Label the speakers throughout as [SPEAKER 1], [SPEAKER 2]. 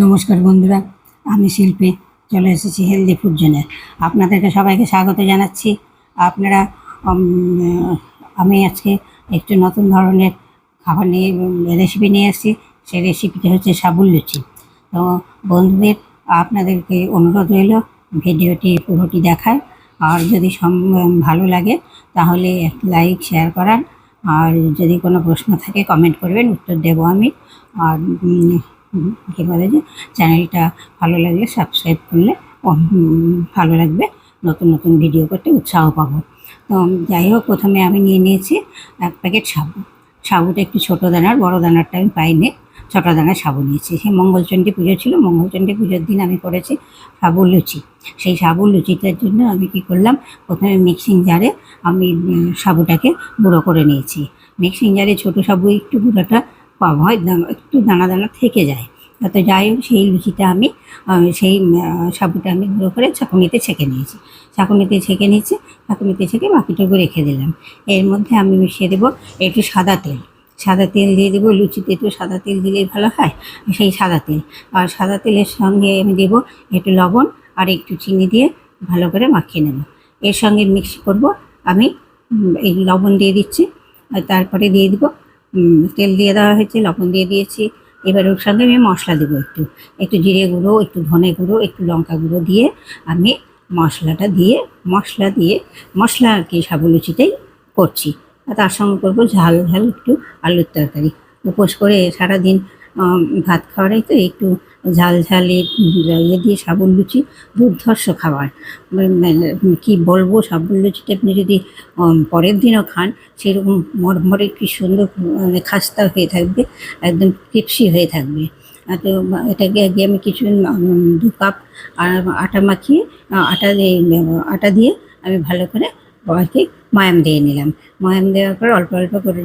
[SPEAKER 1] নমস্কার বন্ধুরা, আমি শিল্পী, চলে এসেছি হেলদি ফুড জোনে আপনাদেরকে সবাইকে স্বাগত জানাচ্ছি। আপনারা আমি আজকে একটু নতুন ধরনের খাবার নিয়ে রেসিপি নিয়ে এসেছি। সেই রেসিপিটা হচ্ছে সাবুল লুচি। তো বন্ধুদের, আপনাদেরকে অনুরোধ রইল, ভিডিওটি পুরোটি দেখায় আর যদি ভালো লাগে, তাহলে লাইক, শেয়ার করার। আর যদি কোনো প্রশ্ন থাকে কমেন্ট করবেন, উত্তর দেবো আমি। আর কী বলে যে চ্যানেলটা ভালো লাগলে সাবস্ক্রাইব করলে ভালো লাগবে, নতুন নতুন ভিডিও করতে উৎসাহ পাবো। তো যাই হোক, প্রথমে আমি নিয়ে নিয়েছি এক প্যাকেট সাবু। সাবুটা একটু ছোটো দানার, বড় দানারটা আমি পাইনি, ছোটো দানার সাবু নিয়েছি। সেই মঙ্গলচণ্ডী পুজো ছিল, মঙ্গলচণ্ডী পুজোর দিন আমি করেছি সাবু লুচি। সেই সাবু লুচিটার জন্য আমি কি করলাম, প্রথমে মিক্সিং জারে আমি সাবুটাকে গুঁড়ো করে নিয়েছি। মিক্সিং জারে ছোটো সাবু, একটু গুঁড়োটা কম হয় একটু দানা দানা থেকে যায়। তো যাই হোক সেই লুচিটা আমি সেই সাবুটা আমি গুঁড়ো করে ছাঁকুনিতে ছেঁকে নিয়েছি। ছাঁকুনিতে ছেঁকে নিয়েছি ছাঁকুনিতে ছেঁকে বাকিটুকু রেখে দিলাম। এর মধ্যে আমি মিশিয়ে দেবো একটু সাদা তেল। সাদা তেল দিয়ে দেবো লুচিতে একটু সাদা তেল দিলেই ভালো হয়, সেই সাদা তেল। আর সাদা তেলের সঙ্গে আমি দেবো একটু লবণ আর একটু চিনি দিয়ে ভালো করে মাখিয়ে নেব। এর সঙ্গে মিক্স করব, আমি এই লবণ দিয়ে দিচ্ছি, আর তারপরে দিয়ে দিব তেল দিয়ে দেওয়া হয়েছে, লবণ দিয়ে দিয়েছি। এবার ওর সঙ্গে আমি মশলা দেবো একটু। একটু জিরে গুঁড়ো, একটু ধনে গুঁড়ো, একটু লঙ্কা গুঁড়ো দিয়ে আমি মশলাটা দিয়ে, মশলা দিয়ে মশলা আর কি সাবুলুচিটাই করছি। আর তার সঙ্গে করব ঝাল ঝাল একটু আলুর তরকারি। উপোস করে সারাদিন ভাত খাওয়ারাই তো একটু ঝাল ঝালে ইয়ে দিয়ে সাবুন লুচি দুর্ধর্ষ খাবার। উম, কি বলব সাবুন লুচিটা আপনি যদি পরের দিনও খান সেরকম মরমরে কি সুন্দর মানে খাস্তা হয়ে থাকবে একদম ক্রিপসি হয়ে থাকবে। তো এটাকে আগে আমি কিছু দু কাপ আটা মাখিয়ে আটা দিয়ে আটা দিয়ে আমি ভালো করে বাবাকে ময়াম দিয়ে নিলাম। ময়াম দেওয়ার পর অল্প অল্প করে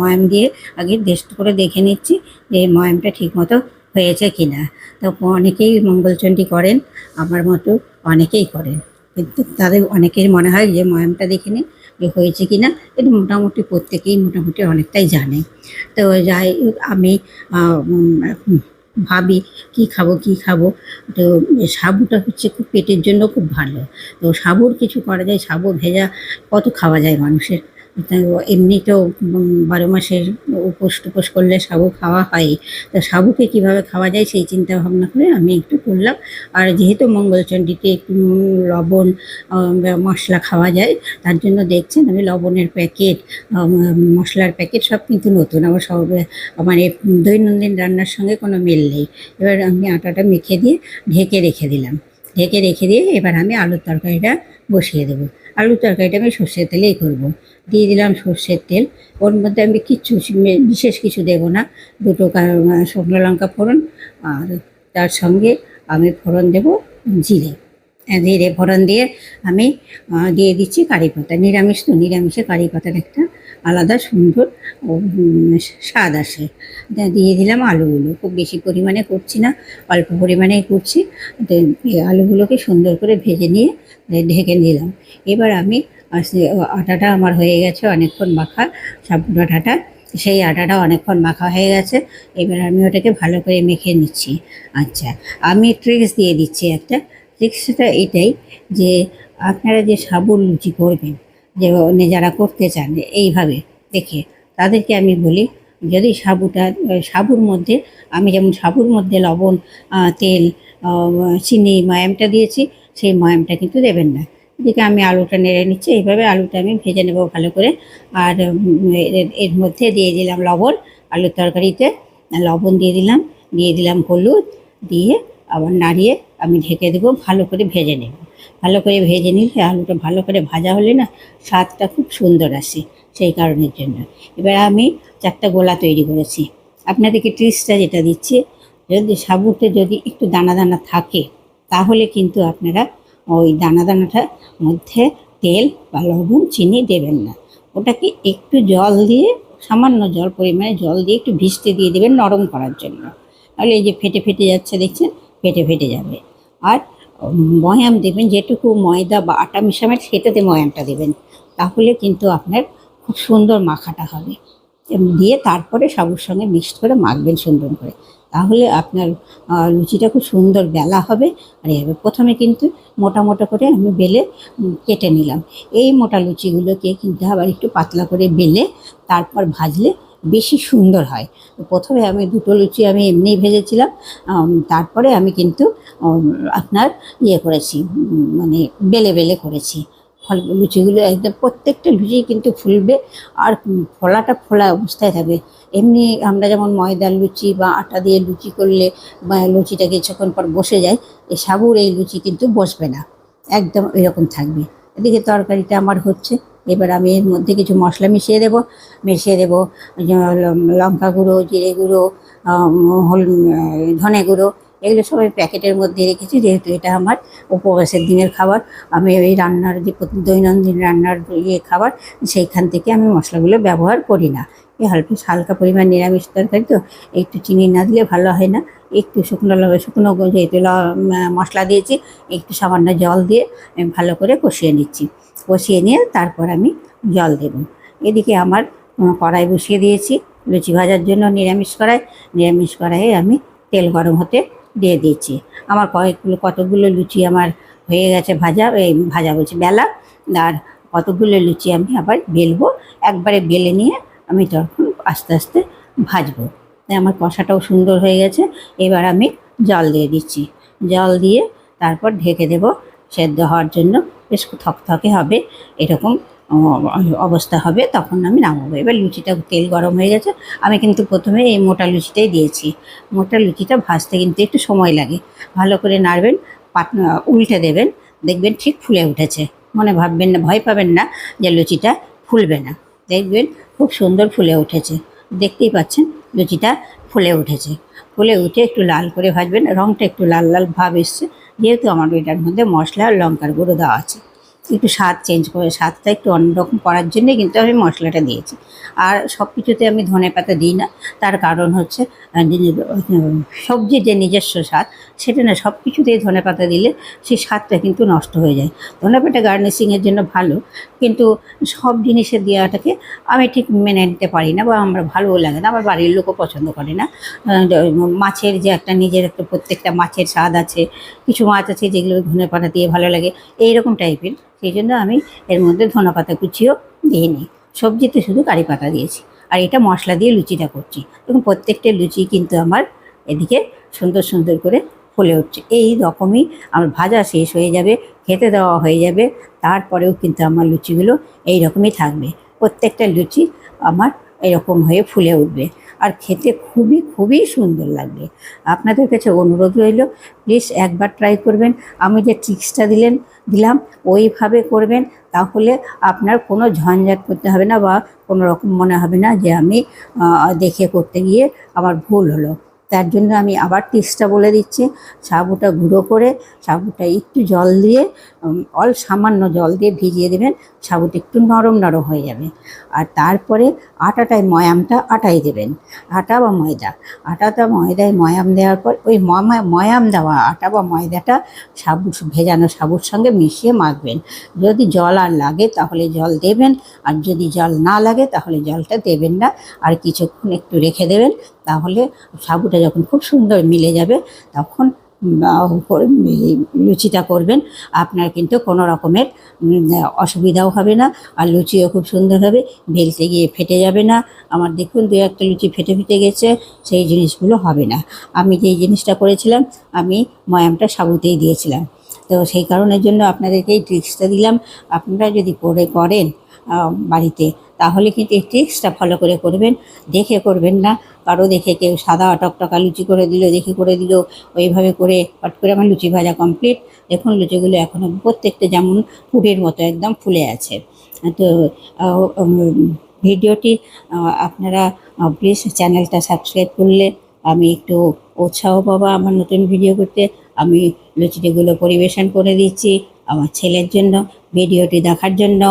[SPEAKER 1] ময়াম দিয়ে আগে টেস্ট করে দেখে নিচ্ছি যে ময়ামটা ঠিক মতো হয়েছে কি না তো অনেকেই মঙ্গলচণ্ডী করেন, আমার মতো অনেকেই করেন। কিন্তু তাদের অনেকের মনে হয় যে ময়ামটা দেখে নিই যে হয়েছে কি না এটা মোটামুটি প্রত্যেকেই মোটামুটি অনেকটাই জানে। তো যাই আমি ভাবি কি খাব কি খাব। তো সাবুটা হচ্ছে খুব পেটের জন্য খুব ভালো। তো সাবুর কিছু করা যায়, সাবু, ভেজা, কত খাওয়া যায় মানুষের। তো এমনি বারো মাসের উপোস টুপোস করলে সাবু খাওয়া হয়। তো সাবুকে কীভাবে খাওয়া যায় সেই চিন্তা ভাবনা করে আমি একটু করলাম। আর যেহেতু মঙ্গলচণ্ডীতে একটু নুন, লবণ মশলা খাওয়া যায় তার জন্য দেখছেন আমি লবণের প্যাকেট মশলার প্যাকেট সব কিন্তু নতুন। আমার সব মানে দৈনন্দিন রান্নার সঙ্গে কোনো মিল নেই। এবার আমি আটাটা মেখে দিয়ে ঢেকে রেখে দিলাম। ঢেকে রেখে দিয়ে এবার আমি আলুর তরকারিটা বসিয়ে দেবো। আলুর তরকারিটা আমি সর্ষের তেলেই করব। দিয়ে দিলাম সর্ষের তেল। ওর মধ্যে আমি কিচ্ছু বিশেষ কিছু দেবো না। দুটো শুকনো লঙ্কা ফোড়ন আর তার সঙ্গে আমি ফোড়ন দেব জিরে। জিরে ফোড়ন দিয়ে আমি দিয়ে দিচ্ছি কারি পাতা। নিরামিষ তো, নিরামিষে কারি পাতার একটা আলাদা সুন্দর স্বাদ আসে। দিয়ে দিলাম আলুগুলো। খুব বেশি পরিমাণে করছি না, অল্প পরিমাণেই করছি। আলুগুলোকে সুন্দর করে ভেজে নিয়ে ঢেকে নিলাম। এবার আমি আটাটা আমার হয়ে গেছে, অনেকক্ষণ মাখা সাবুন আটাটা। সেই আটাটা অনেকক্ষণ মাখা হয়ে গেছে, এবার আমি ওটাকে ভালো করে মেখে নিচ্ছি। আচ্ছা আমি ট্রিক্স দিয়ে দিচ্ছি একটা। ট্রিক্সটা এটাই যে, আপনারা যে সাবুন লুচি করবেন, যে যারা করতে চান, এইভাবে দেখে তাদেরকে আমি বলি, যদি সাবুটা, সাবুর মধ্যে, আমি যেমন সাবুর মধ্যে লবণ তেল চিনি, ময়ামটা দিয়েছি সেই ময়ামটা কিন্তু দেবেন না। এদিকে আমি আলুটা নেড়ে নিচ্ছি, এইভাবে আলুটা আমি ভেজে নেব ভালো করে। আর এর- মধ্যে দিয়ে দিলাম লবণ, আলুর তরকারিতে লবণ দিয়ে দিলাম দিয়ে দিলাম হলুদ, দিয়ে আবার নাড়িয়ে আমি ঢেকে দেবো, ভালো করে ভেজে নেব। ভালো করে ভেজে নিলে আলুটা ভালো করে ভাজা হলে না স্বাদটা খুব সুন্দর আসে সেই কারণের জন্য। এবার আমি চারটা গোলা তৈরি করেছি। আপনাদেরকে ট্রিক্সটা যেটা দিচ্ছি, যদি সাবুতে যদি একটু দানা দানা থাকে তাহলে কিন্তু আপনারা ওই দানা দানাটার মধ্যে তেল বা লবণ, চিনি দেবেন না। ওটাকে একটু জল দিয়ে, সামান্য জল, পরিমাণে জল দিয়ে একটু ভিজতে দিয়ে দেবেন নরম করার জন্য। তাহলে এই যে ফেটে ফেটে যাচ্ছে, দেখছেন? ফেটে ফেটে যাবে। আর ময়াম দেবেন, যেটুকু ময়দা বা আটা মেশাবেন, সেটাতে ময়ামটা দেবেন। তাহলে কিন্তু আপনার খুব সুন্দর মাখাটা হবে। দিয়ে তারপরে সাবুর সঙ্গে মিক্সড করে মাখবেন সুন্দর করে। তাহলে আপনার লুচিটা খুব সুন্দর বেলা হবে। আর এভাবে প্রথমে কিন্তু মোটা মোটা করে আমি বেলে কেটে নিলাম। এই মোটা লুচিগুলোকে কিন্তু আবার একটু পাতলা করে বেলে, তারপর ভাজলে বেশি সুন্দর হয়। প্রথমে আমি দুটো লুচি আমি এমনিই ভেজেছিলাম তারপরে আমি কিন্তু আপনার ইয়ে করেছি মানে বেলে বেলে করেছি। ফল, লুচিগুলো একদম প্রত্যেকটা লুচি কিন্তু ফুলবে, আর ফোলাটা ফোলা অবস্থায় থাকবে। এমনি আমরা যেমন ময়দার লুচি বা আটা দিয়ে লুচি করলে লুচিটা কিছুক্ষণ পর বসে যায়, এই সাবুর এই লুচি কিন্তু বসবে না। একদম এরকম থাকবে। এদিকে তরকারিটা আমার হচ্ছে। এবার আমি এর মধ্যে কিছু মশলা মিশিয়ে দেবো। মিশিয়ে দেবো লঙ্কা গুঁড়ো, জিরে গুঁড়ো হল, ধনে গুঁড়ো, এগুলো সবাই প্যাকেটের মধ্যে রেখেছি। যেহেতু এটা আমার উপবাসের দিনের খাবার, আমি ওই রান্নার যে দৈনন্দিন রান্নার ইয়ে খাবার, সেইখান থেকে আমি মশলাগুলো ব্যবহার করি না। এই হালকা হালকা পরিমাণ নিরামিষ তরকারি তো, একটু চিনি না দিলে ভালো হয় না। একটু শুকনো শুকনো যেহেতু মশলা দিয়েছি, একটু সামান্য জল দিয়ে ভালো করে কষিয়ে নিচ্ছি। কষিয়ে নিয়ে তারপর আমি জল দেব। এদিকে আমার কড়াই বসিয়ে দিয়েছি, লুচি ভাজার জন্য নিরামিষ কড়াই। নিরামিষ কড়াইয়ে আমি তেল গরম হতে দিয়ে দিয়েছি। আমার কয়েকগুলো, কতগুলো লুচি আমার হয়ে গেছে ভাজা, এই ভাজা বলছি বেলা, আর কতগুলো লুচি আমি আবার বেলবো। একবারে বেলে নিয়ে আমি তখন আস্তে আস্তে ভাজবো। তাই আমার কষাটাও সুন্দর হয়ে গেছে। এবার আমি জল দিয়ে দিচ্ছি। জল দিয়ে তারপর ঢেকে দেব। সেদ্ধ হওয়ার জন্য বেশ থকথকে হবে, এরকম অবস্থা হবে। তখন আমি নামাবো। এবার লুচিটা তেল গরম হয়ে গেছে। আমি কিন্তু প্রথমে এই মোটা লুচিটাই দিয়েছি। মোটা লুচিটা ভাজতে কিন্তু একটু সময় লাগে। ভালো করে নাড়বেন পাট- উল্টে দেবেন। দেখবেন ঠিক ফুলে উঠেছে। মনে ভাববেন না, ভয় পাবেন না যে লুচিটা ফুলবে না। দেখবেন খুব সুন্দর ফুলে উঠেছে। দেখতেই পাচ্ছেন, লুচিটা ফুলে উঠেছে। ফুলে উঠে একটু লাল করে ভাজবেন, রংটা একটু লাল লাল ভাব এসছে। যেহেতু আমার এটার মধ্যে মশলা আর লঙ্কার গুঁড়ো দেওয়া আছে। একটু স্বাদ চেঞ্জ করে, স্বাদটা একটু অন্যরকম করার জন্যে কিন্তু আমি মশলাটা দিয়েছি। আর সব কিছুতে আমি ধনে পাতা দিই না, তার কারণ হচ্ছে সবজির যে নিজস্ব স্বাদ, সেটা না সব কিছুতেই ধনে পাতা দিলে সেই স্বাদটা কিন্তু নষ্ট হয়ে যায়। ধনে পাতা গার্নিশিংয়ের জন্য ভালো, কিন্তু সব জিনিসে দেওয়াটাকে আমি ঠিক মেনে নিতে পারি না বা আমার ভালোও লাগে না, আমার বাড়ির লোকও পছন্দ করে না। মাছের যে একটা নিজের একটা প্রত্যেকটা মাছের স্বাদ আছে, কিছু মাছ আছে যেগুলো ধনে পাতা দিয়ে ভালো লাগে, এইরকম টাইপের সেই জন্য আমি এর মধ্যে ধনে পাতা কুচিও দিইনি সবজিতে শুধু কারি পাতা দিয়েছি। আর এটা মশলা দিয়ে লুচিটা করছি। এবং প্রত্যেকটা লুচি কিন্তু আমার এদিকে সুন্দর সুন্দর করে ফুলে উঠছে। এই রকমই আমার ভাজা শেষ হয়ে যাবে, খেতে দেওয়া হয়ে যাবে। তারপরেও কিন্তু আমার লুচিগুলো এই রকমই থাকবে। প্রত্যেকটা লুচি আমার এরকম হয়ে ফুলে উঠবে। আর খেতে খুবই খুবই সুন্দর লাগবে। আপনাদের কাছে অনুরোধ রইল প্লিজ একবার ট্রাই করবেন। আমি যে ট্রিক্সটা দিলেন, দিলাম, ওইভাবে করবেন, তাহলে আপনার কোনো ঝঞ্ঝাট করতে হবে না বা কোনো রকম মনে হবে না যে আমি দেখে করতে গিয়ে আমার ভুল হলো। তার জন্য আমি আবার টিপসটা বলে দিচ্ছি। সাবুটা গুঁড়ো করে সাবুটা একটু জল দিয়ে অল সামান্য জল দিয়ে ভিজিয়ে দেবেন। সাবুটা একটু নরম নরম হয়ে যাবে। আর তারপরে আটাটায় ময়ামটা আটাই দেবেন। আটা বা ময়দা। আটাটা ময়দায় ময়াম দেওয়ার পর ওই ময়াম দেওয়া আটা বা ময়দাটা সাবু, ভেজানো সাবুর সঙ্গে মিশিয়ে মাখবেন। যদি জল আর লাগে তাহলে জল দেবেন। আর যদি জল না লাগে তাহলে জলটা দেবেন না। আর কিছুক্ষণ একটু রেখে দেবেন। তাহলে সাবুটা যখন খুব সুন্দর মিলে যাবে, তখন লুচিটা করবেন। আপনার কিন্তু কোনো রকমের অসুবিধাও হবে না, আর লুচিও খুব সুন্দর হবে, বেলতে গিয়ে ফেটে যাবে না। আমার দেখুন দু একটা লুচি ফেটে ফেটে গেছে, সেই জিনিসগুলো হবে না। আমি যেই জিনিসটা করেছিলাম, আমি ময়ামটা সাবুতেই দিয়েছিলাম। তো সেই কারণের জন্য আপনাদেরকে এই ট্রিক্সটা দিলাম। আপনারা যদি করে, করেন বাড়িতে তাহলে কিন্তু এই ট্রিক্সটা ফলো করে করবেন। দেখে করবেন না। কারও দেখে কেউ সাদা টকটকা লুচি করে দিল, দেখে করে দিল, ওইভাবে করে হট করে আমার লুচি ভাজা কমপ্লিট দেখুন, লুচিগুলো এখনও প্রত্যেকটা যেমন পুরের মতো একদম ফুলে আছে। তো ভিডিওটি আপনারা প্লিজ চ্যানেলটা সাবস্ক্রাইব করলে আমি একটু উৎসাহ পাবো আমার নতুন ভিডিও করতে। আমি লুচিটিগুলো পরিবেশন করে দিচ্ছি আমার ছেলের জন্য, ভিডিওটি দেখার জন্য।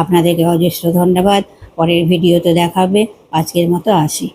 [SPEAKER 1] আপনাদেরকে অজস্র ধন্যবাদ। পরের ভিডিওতে দেখাবে। আজকের মতো আসি।